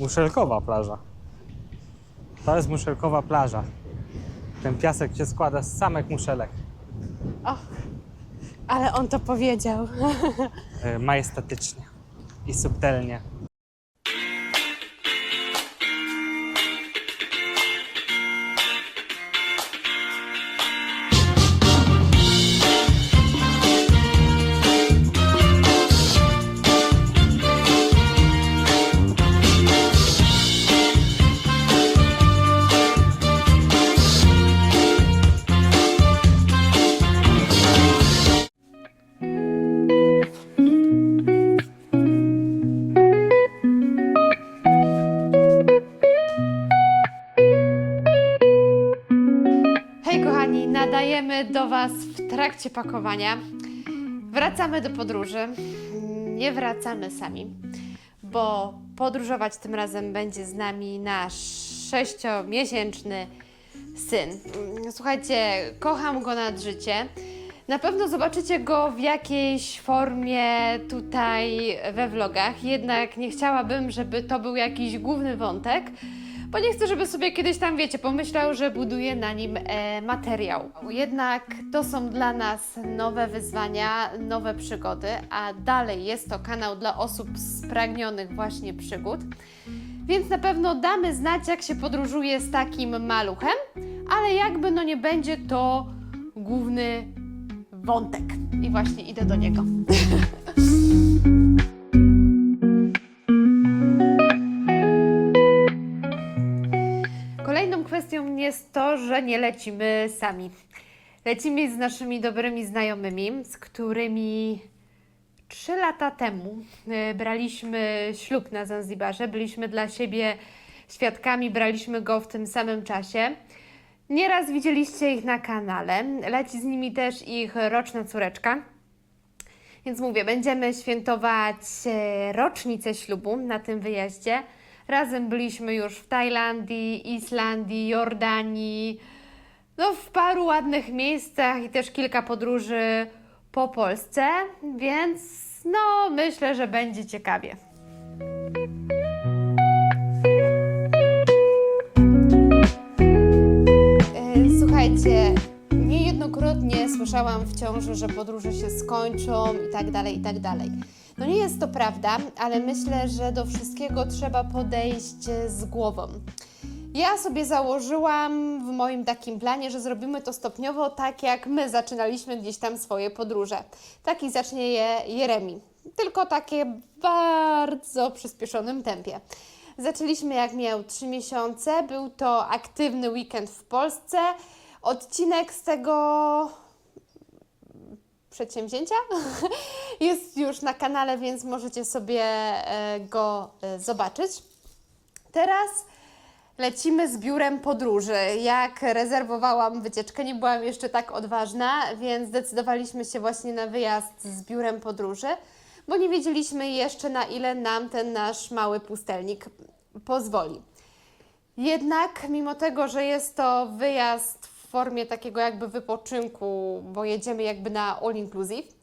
Muszelkowa plaża. To jest muszelkowa plaża. Ten piasek się składa z samych muszelek. Och, ale on to powiedział. E, Majestatycznie i subtelnie. Do Was w trakcie pakowania. Wracamy do podróży. Nie wracamy sami, bo podróżować tym razem będzie z nami nasz sześciomiesięczny syn. Słuchajcie, kocham go nad życie. Na pewno zobaczycie go w jakiejś formie tutaj we vlogach, jednak nie chciałabym, żeby to był jakiś główny wątek, bo nie chcę, żeby sobie kiedyś tam, wiecie, pomyślał, że buduję na nim e, materiał. Jednak to są dla nas nowe wyzwania, nowe przygody, a dalej jest to kanał dla osób spragnionych właśnie przygód. Więc na pewno damy znać, jak się podróżuje z takim maluchem, ale jakby no nie będzie to główny wątek. I właśnie idę do niego. jest to, że nie lecimy sami. Lecimy z naszymi dobrymi znajomymi, z którymi trzy lata temu e, braliśmy ślub na Zanzibarze. Byliśmy dla siebie świadkami, braliśmy go w tym samym czasie. Nieraz widzieliście ich na kanale. Leci z nimi też ich roczna córeczka. Więc mówię, będziemy świętować e, rocznicę ślubu na tym wyjeździe. Razem byliśmy już w Tajlandii, Islandii, Jordanii, no w paru ładnych miejscach i też kilka podróży po Polsce, więc no myślę, że będzie ciekawie. Niejednokrotnie słyszałam w ciąży, że podróże się skończą i tak dalej, i tak dalej. No nie jest to prawda, ale myślę, że do wszystkiego trzeba podejść z głową. Ja sobie założyłam w moim takim planie, że zrobimy to stopniowo, tak jak my zaczynaliśmy gdzieś tam swoje podróże. Taki zacznie je Jeremi, tylko takie bardzo przyspieszonym tempie. Zaczęliśmy jak miał 3 miesiące, był to aktywny weekend w Polsce. Odcinek z tego przedsięwzięcia jest już na kanale, więc możecie sobie e, go e, zobaczyć. Teraz lecimy z biurem podróży. Jak rezerwowałam wycieczkę, nie byłam jeszcze tak odważna, więc zdecydowaliśmy się właśnie na wyjazd z biurem podróży, bo nie wiedzieliśmy jeszcze na ile nam ten nasz mały pustelnik pozwoli. Jednak, mimo tego, że jest to wyjazd formie takiego jakby wypoczynku, bo jedziemy jakby na all inclusive,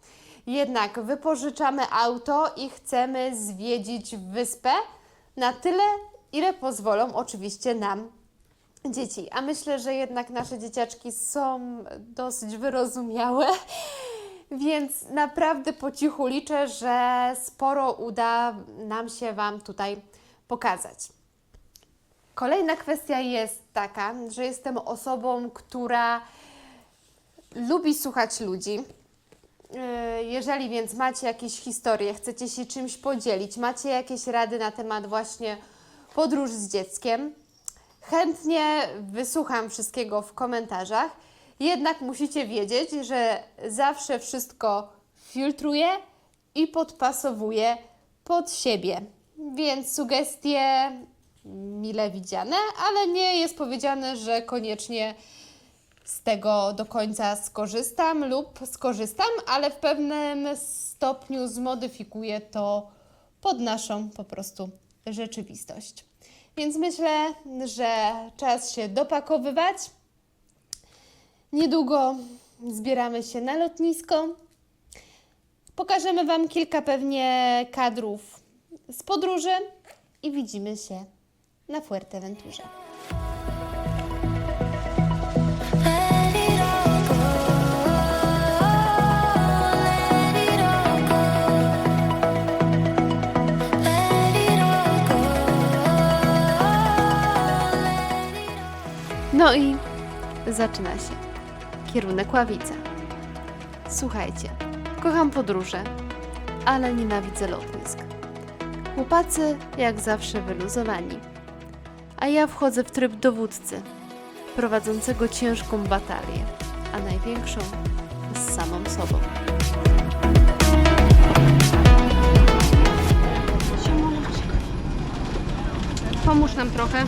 jednak wypożyczamy auto i chcemy zwiedzić wyspę na tyle, ile pozwolą oczywiście nam dzieci. A myślę, że jednak nasze dzieciaczki są dosyć wyrozumiałe, więc naprawdę po cichu liczę, że sporo uda nam się Wam tutaj pokazać. Kolejna kwestia jest taka, że jestem osobą, która lubi słuchać ludzi. Yy, Jeżeli więc macie jakieś historie, chcecie się czymś podzielić, macie jakieś rady na temat właśnie podróż z dzieckiem, chętnie wysłucham wszystkiego w komentarzach. Jednak musicie wiedzieć, że zawsze wszystko filtruję i podpasowuję pod siebie. Więc sugestie mile widziane, ale nie jest powiedziane, że koniecznie z tego do końca skorzystam lub skorzystam, ale w pewnym stopniu zmodyfikuję to pod naszą po prostu rzeczywistość. Więc myślę, że czas się dopakowywać. Niedługo zbieramy się na lotnisko. Pokażemy Wam kilka pewnie kadrów z podróży, i widzimy się na Fuerteventurze. No i zaczyna się. Kierunek Ławica. Słuchajcie, kocham podróże, ale nienawidzę lotnisk. Chłopacy jak zawsze wyluzowani. A ja wchodzę w tryb dowódcy, prowadzącego ciężką batalię, a największą z samą sobą. Pomóż nam trochę.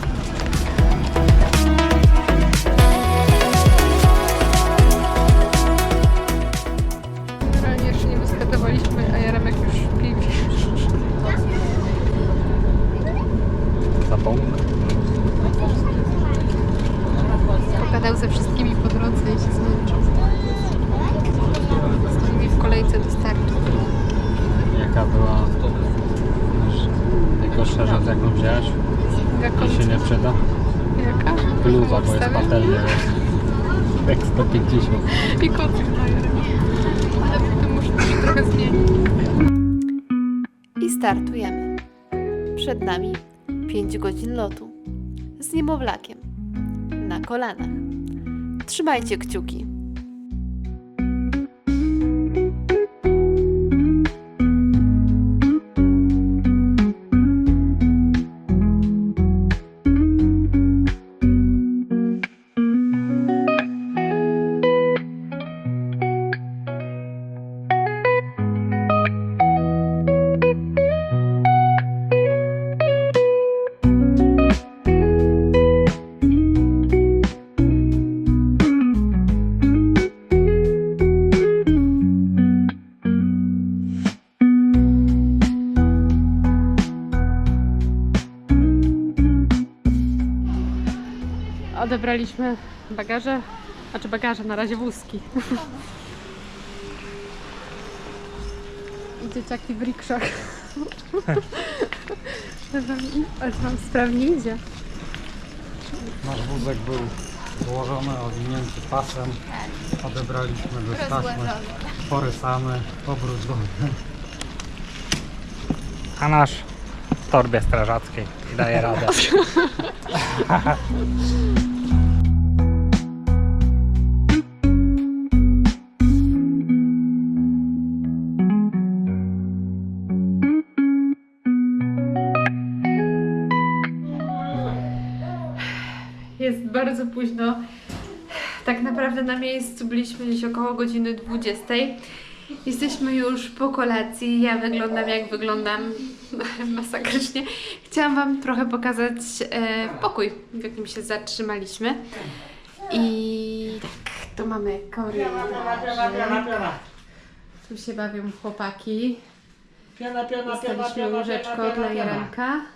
Generalnie jeszcze nie wyskatowaliśmy, Bluza, bo jest patelnia. Jak 150. I kocyk Jaremek. Ale potem muszę coś trochę zmienić. I startujemy. Przed nami 5 godzin lotu. Z niemowlakiem. Na kolanach. Trzymajcie kciuki. Odebraliśmy bagaże, znaczy bagaże, na razie wózki. I dzieciaki w rikszach. Ale wam sprawnie idzie. Nasz wózek był złożony, owinięty pasem. Odebraliśmy go z taśmy, porysany, obrót dolny. A nasz w torbie strażackiej daje radę. późno. Tak naprawdę na miejscu byliśmy gdzieś około godziny 20. Jesteśmy już po kolacji. Ja wyglądam jak wyglądam masakrycznie. Chciałam Wam trochę pokazać e, pokój, w jakim się zatrzymaliśmy. I tak, tu mamy korytarz. Tu się bawią chłopaki. Dostaliśmy łóżeczko dla Jaremka.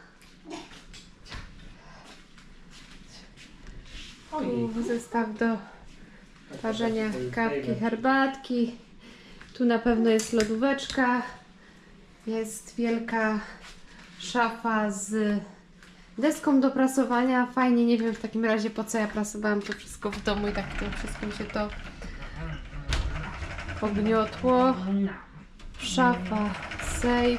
Zestaw do parzenia kawki, herbatki. Tu na pewno jest lodóweczka. Jest wielka szafa z deską do prasowania. Fajnie, nie wiem w takim razie po co ja prasowałam to wszystko w domu i tak tym wszystkim się to pogniotło. Szafa, safe.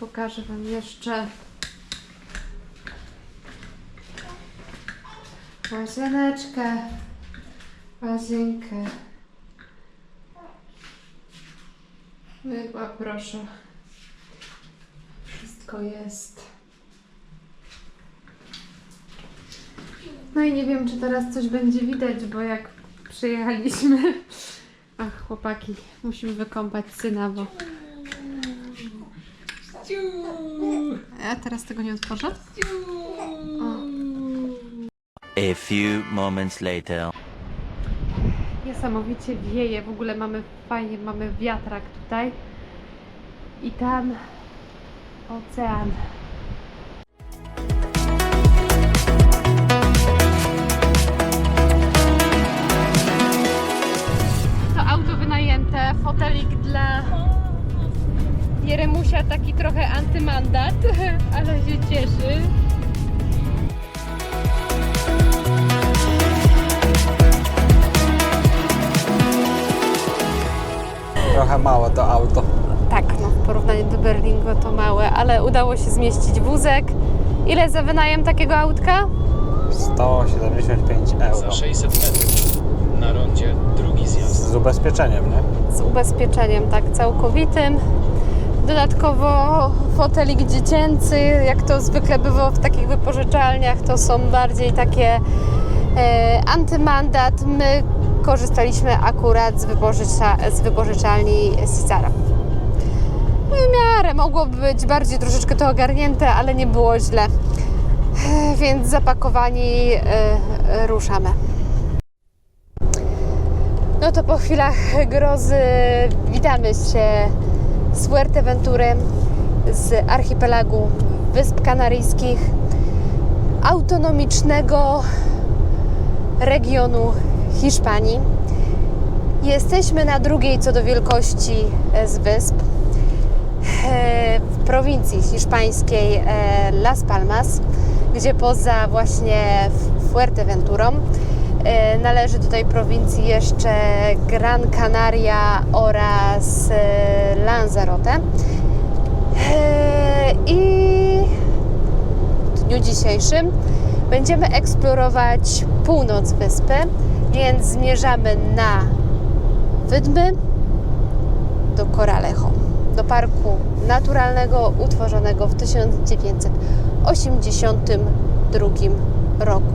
Pokażę Wam jeszcze łazieneczkę, łazienkę. Mydła, proszę. Wszystko jest. No i nie wiem, czy teraz coś będzie widać, bo jak przyjechaliśmy. Ach, chłopaki, musimy wykąpać syna, bo. A teraz tego nie otworzę? A few moments later. Niesamowicie wieje, w ogóle mamy fajnie, mamy wiatrak tutaj i tam ocean. To auto wynajęte, fotelik dla Remusia taki trochę antymandat, ale się cieszy. Małe to auto. Tak, no w porównaniu do Berlingo to małe, ale udało się zmieścić wózek. Ile za wynajem takiego autka? 175 euro. Za 600 metrów na rondzie drugi zjazd. Z ubezpieczeniem, nie? z ubezpieczeniem tak całkowitym. Dodatkowo fotelik dziecięcy, jak to zwykle bywa w takich wypożyczalniach, to są bardziej takie e, antymandat. My korzystaliśmy akurat z, wypożycza, z wypożyczalni Cisara. No w miarę mogłoby być bardziej troszeczkę to ogarnięte, ale nie było źle. Więc zapakowani e, ruszamy. No to po chwilach grozy witamy się z Fuerteventury, z archipelagu Wysp Kanaryjskich, autonomicznego regionu Hiszpanii. Jesteśmy na drugiej co do wielkości e, z wysp e, w prowincji hiszpańskiej e, Las Palmas, gdzie poza właśnie Fuerteventurą należy do tej prowincji jeszcze Gran Canaria oraz Lanzarote. I w dniu dzisiejszym będziemy eksplorować północ wyspy, więc zmierzamy na Wydmy do Coralejo, do parku naturalnego utworzonego w 1982 roku.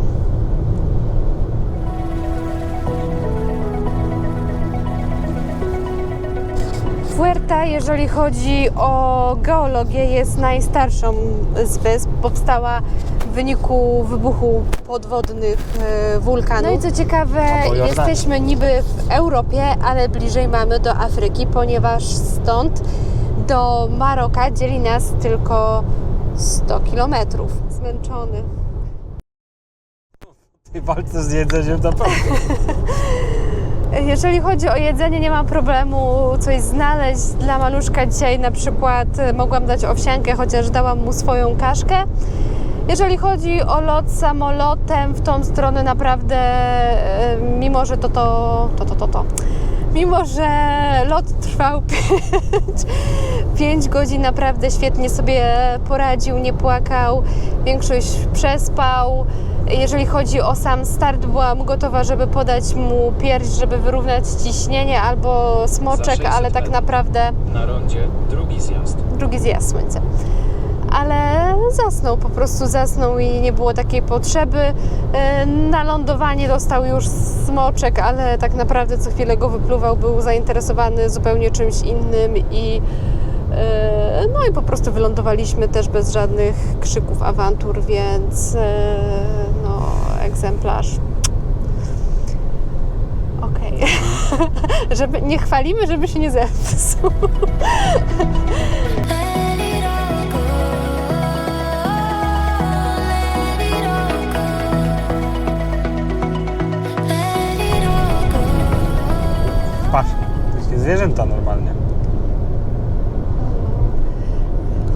Fuerta, jeżeli chodzi o geologię, jest najstarszą z wysp. Powstała wyniku wybuchu podwodnych e, wulkanów. No i co ciekawe, jesteśmy niby w Europie, ale bliżej mamy do Afryki, ponieważ stąd do Maroka dzieli nas tylko 100 kilometrów. Zmęczony. I walce z jedzeniem naprawdę. Jeżeli chodzi o jedzenie, nie mam problemu coś znaleźć. Dla maluszka dzisiaj na przykład e, mogłam dać owsiankę, chociaż dałam mu swoją kaszkę. Jeżeli chodzi o lot samolotem w tą stronę, naprawdę, e, mimo że to to, to, to, to, to. Mimo, że lot trwał 5 godzin, naprawdę świetnie sobie poradził, nie płakał, większość przespał. Jeżeli chodzi o sam start, byłam gotowa, żeby podać mu pierś, żeby wyrównać ciśnienie albo smoczek, 600 ale tak naprawdę Na rondzie drugi zjazd. drugi zjazd słońca. Ale zasnął, po prostu zasnął i nie było takiej potrzeby. E, Na lądowanie dostał już smoczek, ale tak naprawdę co chwilę go wypluwał, był zainteresowany zupełnie czymś innym i e, no i po prostu wylądowaliśmy też bez żadnych krzyków, awantur, więc e, no egzemplarz. Okej. żeby nie chwalimy, żeby się nie zepsuł. zwierzęta normalnie.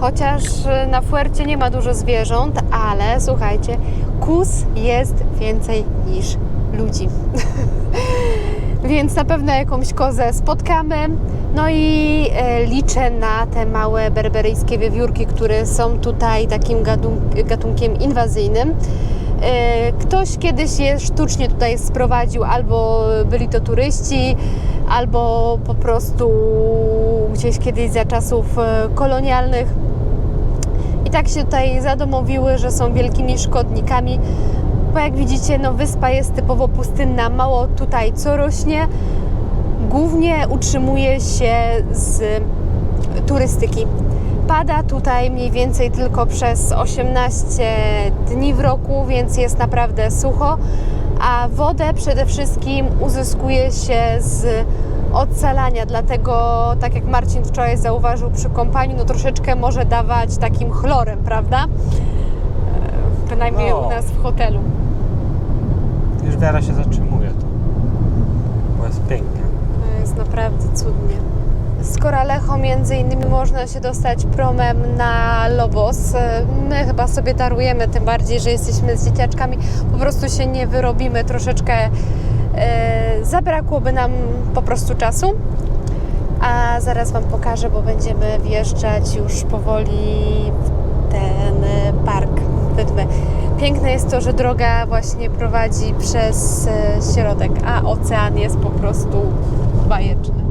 Chociaż y, na Fuercie nie ma dużo zwierząt, ale słuchajcie, kus jest więcej niż ludzi. Więc na pewno jakąś kozę spotkamy. No i e, liczę na te małe berberyjskie wiewiórki, które są tutaj takim gatunk- gatunkiem inwazyjnym. E, Ktoś kiedyś je sztucznie tutaj sprowadził, albo byli to turyści, albo po prostu gdzieś kiedyś za czasów e, kolonialnych. I tak się tutaj zadomowiły, że są wielkimi szkodnikami, bo jak widzicie, no wyspa jest typowo pustynna, mało tutaj co rośnie. Głównie utrzymuje się z turystyki. Pada tutaj mniej więcej tylko przez 18 dni w roku, więc jest naprawdę sucho, a wodę przede wszystkim uzyskuje się z odsalania, dlatego tak jak Marcin wczoraj zauważył przy kąpaniu, no troszeczkę może dawać takim chlorem, prawda? E, Bynajmniej No. u nas w hotelu. Już wiara się zatrzymuje tu. Bo jest pięknie. To jest naprawdę cudnie. Z Coralejo między innymi można się dostać promem na Lobos. My chyba sobie darujemy, tym bardziej, że jesteśmy z dzieciaczkami. Po prostu się nie wyrobimy, troszeczkę e, zabrakłoby nam po prostu czasu. A zaraz Wam pokażę, bo będziemy wjeżdżać już powoli w ten park Wydmy. Piękne jest to, że droga właśnie prowadzi przez e, środek, a ocean jest po prostu bajeczny.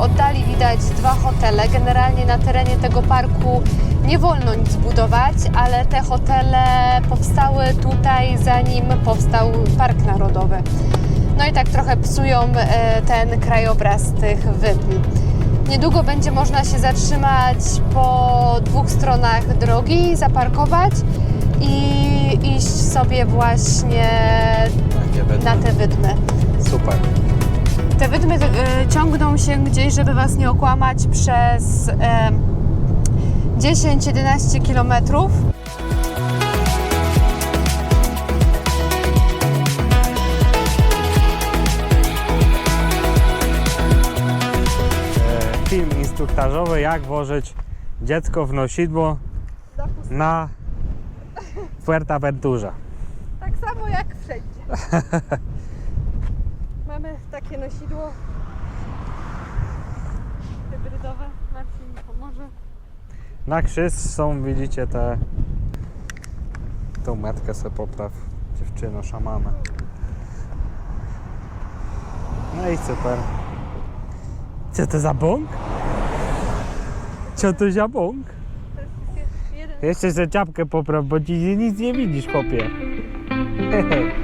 Oddali widać dwa hotele. Generalnie na terenie tego parku nie wolno nic budować, ale te hotele powstały tutaj zanim powstał Park Narodowy. No i tak trochę psują e, ten krajobraz tych wydm. Niedługo będzie można się zatrzymać po dwóch stronach drogi, zaparkować i iść sobie właśnie na te wydmy. Super. Te wydmy e, ciągną się gdzieś, żeby Was nie okłamać, przez e, 10-11 kilometrów. E, Film instruktażowy, jak włożyć dziecko w nosidło na Fuerteventurze. Tak samo jak wszędzie. Mamy takie nosidło hybrydowe. Marcin mi pomoże. Na krzyż są, widzicie, te... Tą metkę sobie popraw, dziewczyno, szamana. No i super. Co to za bąk? Co to za bąk? Jeszcze sobie czapkę popraw, bo ci nic nie widzisz, chłopie. E,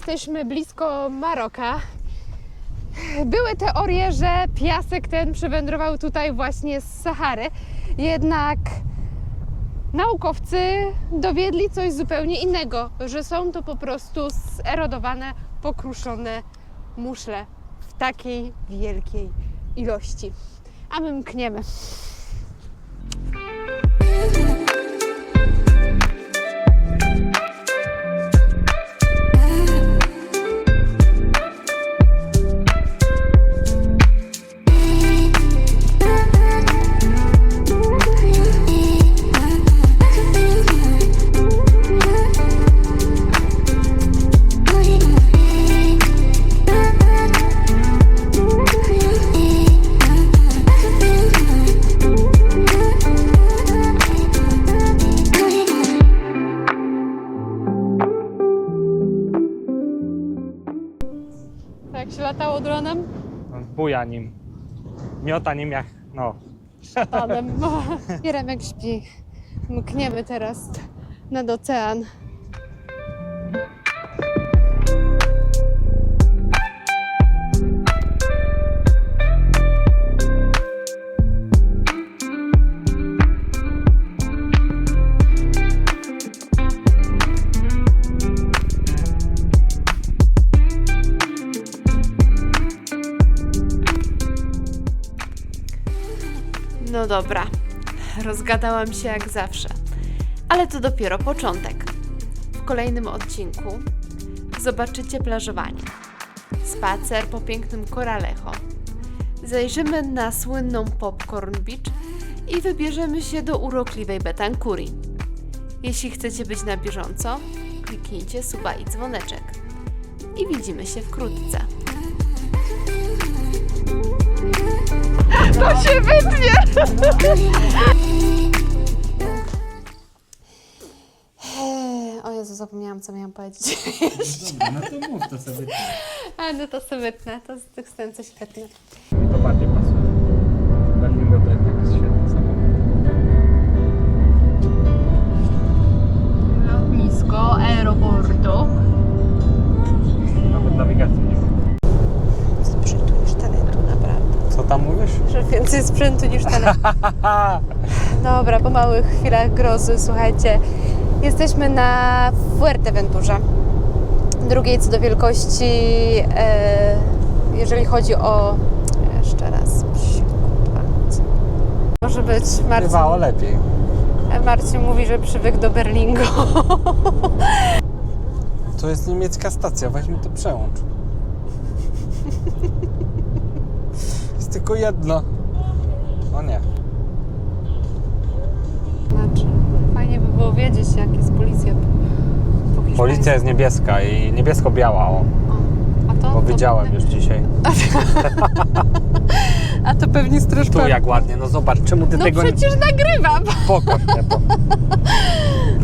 jesteśmy blisko Maroka, były teorie, że piasek ten przywędrował tutaj właśnie z Sahary. Jednak naukowcy dowiedli coś zupełnie innego, że są to po prostu zerodowane, pokruszone muszle w takiej wielkiej ilości. A my mkniemy. Buja nim. Miota nim jak, no. Panem. Jeremek śpi. Mkniemy teraz nad ocean. No dobra, rozgadałam się jak zawsze, ale to dopiero początek. W kolejnym odcinku zobaczycie plażowanie, spacer po pięknym Coralejo, zajrzymy na słynną Popcorn Beach i wybierzemy się do urokliwej Betancuri. Jeśli chcecie być na bieżąco, kliknijcie suba i dzwoneczek. I widzimy się wkrótce. To się wytnie! O Jezu, zapomniałam, co miałam powiedzieć. No to mów to sobie. A no to sobie wytnę, to z tych scen coś wytnę. Telefon. Dobra, po małych chwilach grozy, słuchajcie, jesteśmy na Fuerteventurze, drugiej co do wielkości, e, jeżeli chodzi o... Jeszcze raz. Może być Bywało Marcin, lepiej. Marcin mówi, że przywykł do Berlingo. To jest niemiecka stacja, weźmy to przełącz. Jest tylko jedno. O nie. Znaczy, fajnie by było wiedzieć, jak jest policja po, po hiszpańsku. Policja jest niebieska i niebiesko-biała, o. A to, Bo to widziałem już dzisiaj. A to pewnie straż Tu jak ładnie, no zobacz, czemu ty No tego przecież nagrywam. nie... Pokaż mnie to.